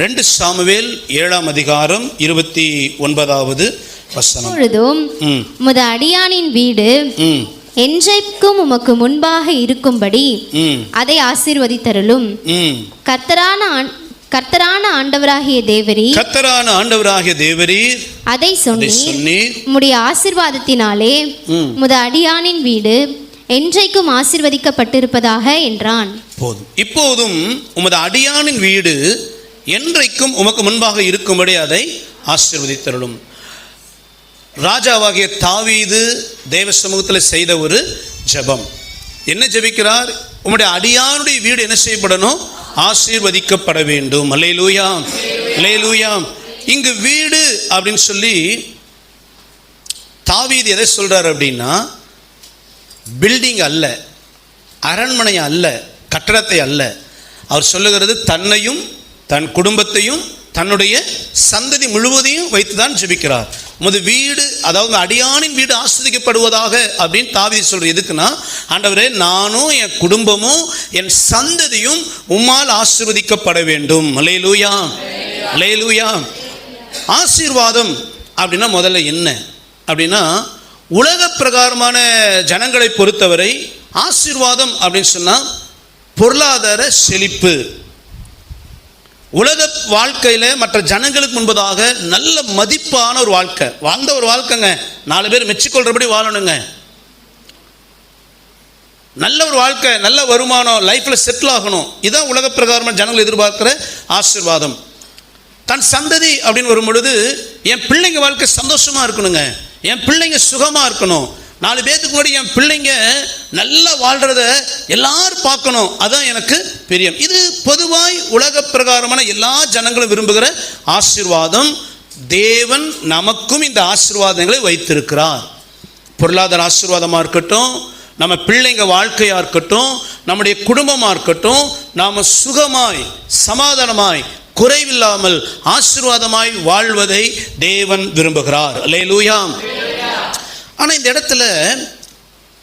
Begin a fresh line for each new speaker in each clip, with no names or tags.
ரெண்டு சாமுவேல் ஏழாம் அதிகாரம் இருபத்தி ஒன்பதாவது வசனம்.
இப்பொழுதும்
ம்.
உமது அடியானின் வீடு என்றைக்கும் உமக்கு முன்பாக இருக்கும்படி அதை ஆசீர்வதித்தருளும்.
ம்.
கர்த்தரான ஆண்- கர்த்தரான ஆண்டவராகிய தேவரி
கத்தரான ஆண்டவராகிய தேவரீர்
அதை சொன்னீர். உம்முடைய ஆசீர்வாதத்தினாலே
ம்.
உமது அடியானின் வீடு என்றைக்கும் ஆசீர்வதிக்கப்பட்டிருப்பதாக என்றான்.
போதும். இப்போதும் உமது அடியானின் வீடு என்றைக்கும் உமக்கு முன்பாக இருக்கும்படி அதை ஆசிர்வதித்தருளும். ராஜாவாகிய தாவீது தேவ சமூகத்தில் செய்த ஒரு ஜெபம். என்ன ஜெபிக்கிறார்? உம்முடைய அடியானுடைய வீடு என்ன செய்யப்படணும்? ஆசீர்வதிக்கப்பட வேண்டும். அல்லேலூயாம் அல்லேலூயாம் இங்கு வீடு அப்படின்னு சொல்லி தாவீது எதை சொல்கிறார் அப்படின்னா பில்டிங் அல்ல அரண்மனை அல்ல கட்டடத்தை அல்ல. அவர் சொல்லுகிறது தன்னையும் தன் குடும்பத்தையும் தன்னுடைய சந்ததி முழுவதையும் வைத்து தான் ஜெபிக்கிறார். உமது வீடு அதாவது அடியானின் வீடு ஆஸ்வதிக்கப்படுவதாக அப்படின்னு தாவீது சொல்ற எதுக்குன்னா ஆண்டவரே நானும் என் குடும்பமும் என் சந்ததியும் உம்மால் ஆசிர்வதிக்கப்பட வேண்டும். அலையலூயா அலையலூயா ஆசீர்வாதம் அப்படின்னா முதல்ல என்ன? அப்படின்னா உலக பிரகாரமான ஜனங்களை பொறுத்தவரை ஆசீர்வாதம் அப்படின்னு சொன்னால் பொருளாதார செழிப்பு. உலக வாழ்க்கையில் மற்ற ஜனங்களுக்கு முன்பதாக நல்ல மதிப்பான ஒரு வாழ்க்கை. வாழ்ந்த ஒரு வாழ்க்கைங்க. நாலு பேர் மெச்சிக்கொள்றபடி வாழணுங்க. நல்ல ஒரு வாழ்க்கை நல்ல வருமானம் லைஃப்பில் செட்டில் ஆகணும். இதான் உலக பிரகாரமாக ஜனங்கள் எதிர்பார்க்குற ஆசீர்வாதம். தன் சந்ததி அப்படின்னு வரும் பொழுது என் பிள்ளைங்க வாழ்க்கை சந்தோஷமாக இருக்கணுங்க. என் பிள்ளைங்க சுகமாக இருக்கணும். நாலு பேத்துக்கு முன்னாடி என் பிள்ளைங்க நல்லா வாழ்கிறத எல்லாரும் பார்க்கணும். அதுதான் எனக்கு பிரியம். இது பொதுவாய் உலக பிரகாரமான எல்லா ஜனங்களும் விரும்புகிற ஆசீர்வாதம். தேவன் நமக்கும் இந்த ஆசீர்வாதங்களை வைத்திருக்கிறார். பொருளாதார ஆசீர்வாதமாக இருக்கட்டும் நம்ம பிள்ளைங்க வாழ்க்கையாக இருக்கட்டும் நம்முடைய குடும்பமாக இருக்கட்டும் நாம் சுகமாய் சமாதானமாய் குறைவில்லாமல் ஆசீர்வாதமாய் வாழ்வதை தேவன் விரும்புகிறார். அல்லேலூயாம் ஆனால் இந்த இடத்துல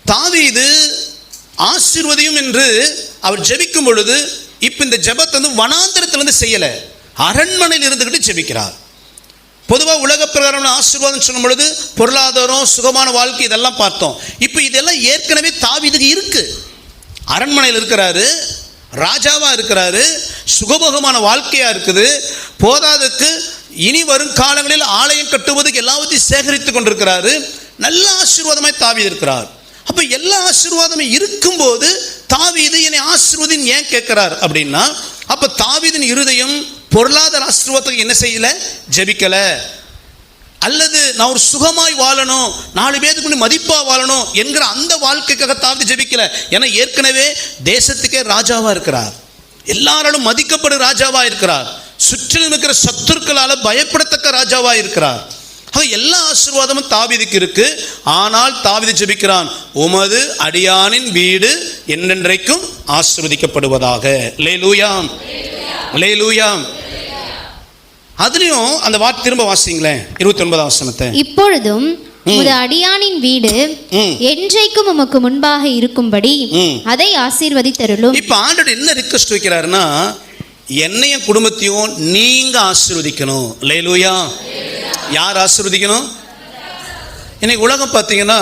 தாவீது ஆசிர்வதியும் என்று அவர் ஜெபிக்கும் பொழுது இப்போ இந்த ஜெபத்தை வந்து வனாந்திரத்தில் வந்து செய்யலை. அரண்மனையில் இருந்துக்கிட்டு ஜெபிக்கிறார். பொதுவாக உலக பிரகாரமான ஆசீர்வாதம் சொல்லும் பொழுது பொருளாதாரம் சுகமான வாழ்க்கை இதெல்லாம் பார்த்தோம். இப்போ இதெல்லாம் ஏற்கனவே தாவிதுக்கு இருக்கு. அரண்மனையில் இருக்கிறாரு ராஜாவாக இருக்கிறாரு சுகபோகமான வாழ்க்கையாக இருக்குது. போதாதுக்கு இனி வரும் காலங்களில் ஆலயம் கட்டுவதற்கு எல்லாவற்றையும் சேகரித்து கொண்டிருக்கிறாரு. நல்ல ஆசீர்வாதமாய் தாவீது இருக்கிறார். அப்ப எல்லா ஆசீர்வாதமும் இருக்கும்போது தாவீது என்னை ஆசீர்வதின்னு ஏன் கேட்கிறார் அப்படின்னா அப்ப தாவீதின் இருதயம் பொருளாதார ஆசீர்வாதத்துக்கு என்ன செய்யல? ஜெபிக்கல. அல்லது நான் ஒரு சுகமாய் வாழணும் நாலு பேருக்கு மதிப்பாக வாழணும் என்கிற அந்த வாழ்க்கைக்காக தாழ்ந்து ஜெபிக்கல. ஏன்னா ஏற்கனவே தேசத்துக்கே ராஜாவா இருக்கிறார். எல்லாராலும் மதிக்கப்படும் ராஜாவா இருக்கிறார். சுற்றிலும் இருக்கிற சத்துருக்களால் பயப்படத்தக்க ராஜாவா இருக்கிறார். ஆக எல்லா ஆசீர்வாதமும் தாவீதுக்கு இருக்கு. ஆனால் தாவீது ஜெபிக்கிறான் உமது அடியானின் வீடு என்னென்றைக்கும் ஆசீர்வதிக்கப்படுவதாக. லேலூயாம் லேலூயாம் அதுலயும் அந்த வார்த்தை திரும்ப வாசிங்களேன் இருபத்தி ஒன்பதாம் வசனத்தை.
இப்பொழுதும் உமது அடியானின் வீடு. என்றைக்கும் உமக்கு முன்பாக இருக்கும்படி. அதை ஆசீர்வதித்தருளும்.
இப்ப ஆண்டவர் என்ன ரிக்வஸ்ட் வைக்கிறாருன்னா என்னையும் குடும்பத்தையும் நீங்க ஆசீர்வதிக்கணும். லேலூயா. யார் ஆசிர்வதிக்கணும்? இன்னைக்கு உலகம் பார்த்தீங்கன்னா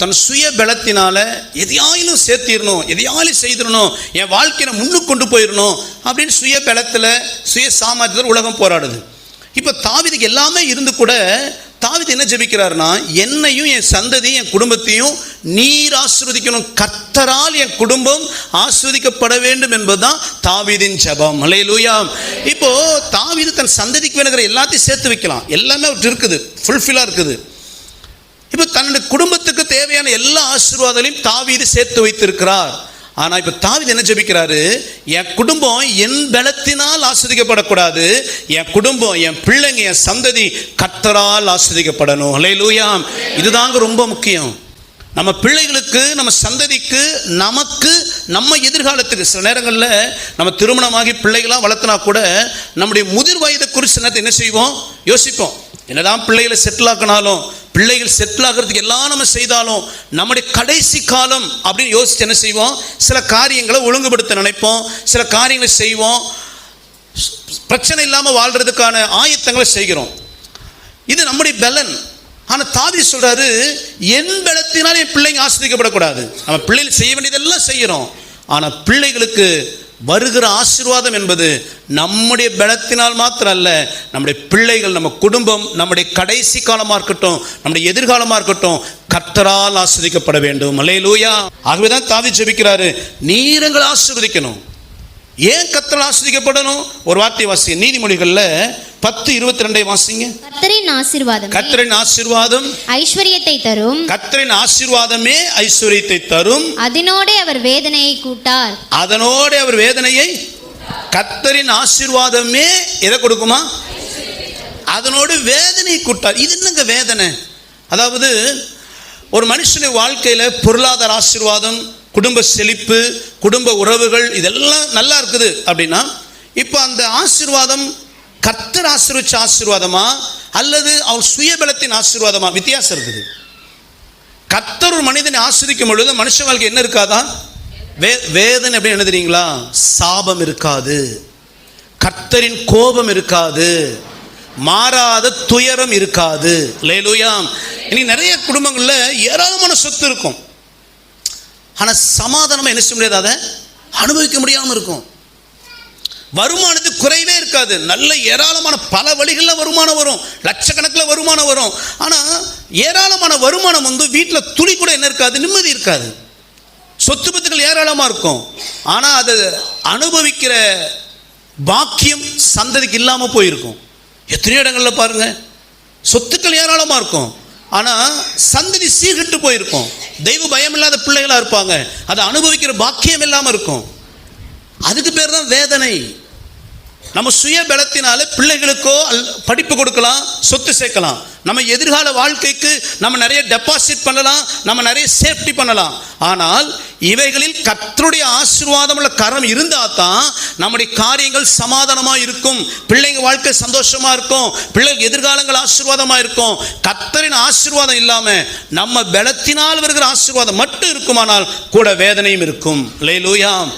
தன் சுய பலத்தினால எதையாயிலும் சேர்த்திடணும் எதையாலும் செய்திடணும் என் வாழ்க்கையை முன்னுக்கு கொண்டு போயிடணும் அப்படின்னு சுய பலத்தில் சுய சாமர்த்தியத்தில் உலகம் போராடுது. இப்போ தாவிதுக்கு எல்லாமே இருந்து கூட தாவிது என்ன ஜெபிக்கிறாருன்னா என்னையும் என் சந்ததியும் என் குடும்பத்தையும் நீர் ஆஸ்வதிக்கணும் கர்த்தரால் என் குடும்பம் ஆஸ்வதிக்கப்பட வேண்டும் என்பதுதான் தாவிதின் ஜபம். அலையலூயா இப்போ தன் சந்ததிக்கு வேணுங்கிற எல்லாத்தையும் சேர்த்து வைக்கலாம். எல்லாமே அவர்கிட்ட இருக்குது. ஃபுல்ஃபில்லாக இருக்குது. இப்போ தன்னுடைய குடும்பத்துக்கு தேவையான எல்லா ஆசீர்வாதங்களையும் தாவீது சேர்த்து வைத்திருக்கிறார். ஆனால் இப்போ தாவீது என்ன ஜெபிக்கிறாரு? என் குடும்பம் என் பலத்தினால் ஆஸ்வதிக்கப்படக்கூடாது என் குடும்பம் என் பிள்ளைங்க என் சந்ததி கத்தரால் ஆஸ்வதிக்கப்படணும் ஹலே லூயாம் இதுதாங்க ரொம்ப முக்கியம். நம்ம பிள்ளைகளுக்கு நம்ம சந்ததிக்கு நமக்கு நம்ம எதிர்காலத்துக்கு சில நேரங்களில் நம்ம திருமணமாகி பிள்ளைகளாக வளர்த்தினா கூட நம்முடைய முதிர் வயதை குறித்து நேரத்தை என்ன செய்வோம்? யோசிப்போம். என்னதான் பிள்ளைகளை செட்டில் ஆக்கினாலும் பிள்ளைகள் செட்டில் ஆகிறதுக்கு எல்லாம் நம்ம செய்தாலும் நம்முடைய கடைசி காலம் அப்படின்னு யோசித்து என்ன செய்வோம்? சில காரியங்களை ஒழுங்குபடுத்த நினைப்போம். சில காரியங்களை செய்வோம். பிரச்சனை இல்லாமல் வாழ்கிறதுக்கான ஆயத்தங்களை செய்கிறோம். இது நம்முடைய பலன். ஆனால் தாதி சொல்கிறாரு என் பலத்தினால் என் பிள்ளைங்க ஆஸ்வதிக்கப்படக்கூடாது நம்ம பிள்ளைகள் செய்ய வேண்டியதெல்லாம் செய்கிறோம் ஆனால் பிள்ளைகளுக்கு வருகிற ஆசீர்வாதம் என்பது நம்முடைய பலத்தினால் மாத்திரம் அல்ல நம்முடைய பிள்ளைகள் நம்ம குடும்பம் நம்முடைய கடைசி காலமாக இருக்கட்டும் நம்முடைய எதிர்காலமாக இருக்கட்டும் கர்த்தரால் ஆஸ்வதிக்கப்பட வேண்டும். அல்லேலூயா. ஆகவே தான் தாவி ஜெபிக்கிறாரு நீரங்கள் ஆசீர்வதிக்கணும். ஏன் கத்தரால் ஆஸ்வதிக்கப்படணும் ஒரு வார்த்தை வாசி நீதிமொழிகளில் பத்து இருபத்தி ரெண்டை வாசிங்க.
கர்த்தரின் ஆசீர்வாதம்.
கர்த்தரின் ஆசீர்வாதம்.
ஐஸ்வர்யத்தை தரும்.
கர்த்தரின் ஆசீர்வாதமே ஐஸ்வர்யத்தை தரும்.
அதனோடே அவர் வேதனையை கூட்டார்.
அதனோடு அவர் வேதனையை கர்த்தரின் ஆசீர்வாதமே எதை கொடுக்குமா? அதனோடு வேதனை கூட்டார். இது என்னங்க வேதனை? அதாவது ஒரு மனுஷனுடைய வாழ்க்கையில் பொருளாதார ஆசீர்வாதம் குடும்ப செழிப்பு குடும்ப உறவுகள் இதெல்லாம் நல்லா இருக்குது அப்படின்னா இப்போ அந்த ஆசீர்வாதம் கர்த்தர் ஆசிரிச்ச ஆசீர்வாதமா? அல்லது அவர் சுயபலத்தின் ஆசீர்வாதமா? வித்தியாசம் இருக்குது. கர்த்தர் ஒரு மனிதனை ஆசிரிக்கும் பொழுது மனுஷ வாழ்க்கை என்ன இருக்காதா? வே வேதனை அப்படின்னு என்ன தெரியுங்களா? சாபம் இருக்காது. கர்த்தரின் கோபம் இருக்காது. மாறாத துயரம் இருக்காது. லேலுயா இனி நிறைய குடும்பங்களில் ஏராளமான சொத்து இருக்கும். ஆனால் சமாதானமாக என்ன செய்ய முடியாது அதை? அனுபவிக்க முடியாமல் இருக்கும். வருமானத்துக்கு குறைவே இருக்காது. நல்ல ஏராளமான பல வழிகளில் வருமானம் வரும். லட்சக்கணக்கில் வருமானம் வரும். ஆனால் ஏராளமான வருமானம் வந்து வீட்டில் துளி கூட என்ன இருக்காது? நிம்மதி இருக்காது. சொத்து பத்துக்கள் ஏராளமாக இருக்கும். ஆனால் அது அனுபவிக்கிற பாக்கியம் சந்ததிக்கு இல்லாமல் போயிருக்கும். எத்தனையோ இடங்களில் பாருங்கள் சொத்துக்கள் ஏராளமாக இருக்கும். ஆனால் சந்ததி சீர்கிட்டு போயிருக்கும். தெய்வ பயம் இல்லாத பிள்ளைகளாக இருப்பாங்க. அதை அனுபவிக்கிற பாக்கியம் இல்லாமல் இருக்கும். அதுக்கு பேர் தான் வேதனை. நம்ம சுய பலத்தினால பிள்ளைகளுக்கோ அல் படிப்பு கொடுக்கலாம் சொத்து சேர்க்கலாம். நம்ம எதிர்கால வாழ்க்கைக்கு நம்ம நிறைய டெபாசிட் பண்ணலாம் நம்ம நிறைய சேஃப்டி பண்ணலாம். ஆனால் இவைகளில் கத்தருடைய ஆசீர்வாதம் உள்ள கரம் இருந்தால் தான் நம்முடைய காரியங்கள் சமாதானமாக இருக்கும். பிள்ளைங்க வாழ்க்கை சந்தோஷமாக இருக்கும். பிள்ளைங்க எதிர்காலங்கள் ஆசீர்வாதமாக இருக்கும். கத்தரின் ஆசீர்வாதம் இல்லாமல் நம்ம பலத்தினால் வருகிற ஆசீர்வாதம் மட்டும் இருக்குமானால் கூட வேதனையும் இருக்கும். லே லூயாம்